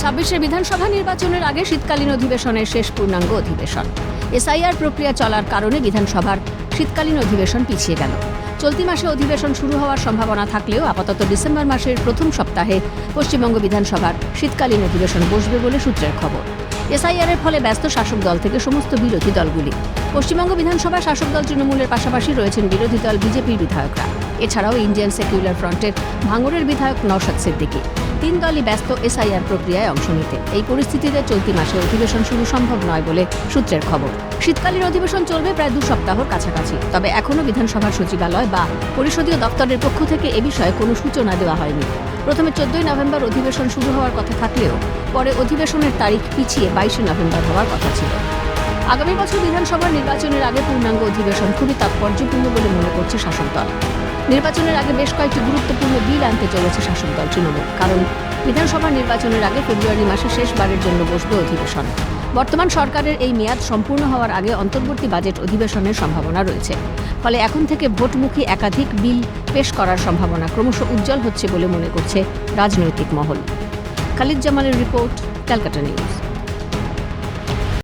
ছাব্বিশের বিধানসভা নির্বাচনের আগে শীতকালীন অধিবেশনের শেষ পূর্ণাঙ্গ অধিবেশন। এসআইআর প্রক্রিয়া চলার কারণে বিধানসভার শীতকালীন অধিবেশন পিছিয়ে গেল। চলতি মাসে অধিবেশন শুরু হওয়ার সম্ভাবনা থাকলেও আপাতত ডিসেম্বর মাসের প্রথম সপ্তাহে পশ্চিমবঙ্গ বিধানসভার শীতকালীন অধিবেশন বসবে বলে সূত্রের খবর। এসআইআর এর ফলে ব্যস্ত শাসক দল থেকে সমস্ত বিরোধী দলগুলি, পশ্চিমবঙ্গ বিধানসভা শাসক দল তৃণমূলের পাশাপাশি রয়েছেন বিরোধী দল বিজেপির বিধায়করা। এছাড়াও ইন্ডিয়ান সেকুলার ফ্রন্টের ভাঙড়ের বিধায়ক নওশাদ সিদ্দিকী। তিন দলই ব্যস্ত এসআইআর প্রক্রিয়ায় অংশ নিতে। এই পরিস্থিতিতে চলতি মাসে অধিবেশন শুরু সম্ভব নয় বলে সূত্রের খবর। শীতকালীন অধিবেশন চলবে প্রায় দু সপ্তাহর কাছাকাছি। তবে এখনও বিধানসভার সচিবালয় বা পরিষদীয় দপ্তরের পক্ষ থেকে এ বিষয়ে কোনো সূচনা দেওয়া হয়নি। প্রথমে চোদ্দই নভেম্বর অধিবেশন শুরু হওয়ার কথা থাকলেও পরে অধিবেশনের তারিখ পিছিয়ে বাইশে নভেম্বর হওয়ার কথা ছিল। আগামী বছর বিধানসভা নির্বাচনের আগে পূর্ণাঙ্গ অধিবেশন খুবই তাৎপর্যপূর্ণ বলে মনে করছে শাসক দল। নির্বাচনের আগে বেশ কয়েকটি গুরুত্বপূর্ণ বিল আনতে চলেছে শাসক দল তৃণমূল, কারণ বিধানসভা নির্বাচনের আগে ফেব্রুয়ারি মাসে শেষবারের জন্য বসবে অধিবেশন। বর্তমান সরকারের এই মেয়াদ সম্পূর্ণ হওয়ার আগে অন্তর্বর্তী বাজেট অধিবেশনের সম্ভাবনা রয়েছে। ফলে এখন থেকে ভোটমুখী একাধিক বিল পেশ করার সম্ভাবনা ক্রমশ উজ্জ্বল হচ্ছে বলে মনে করছে রাজনৈতিক মহল। খালিদ জামালের রিপোর্ট, ক্যালকাটা নিউজ।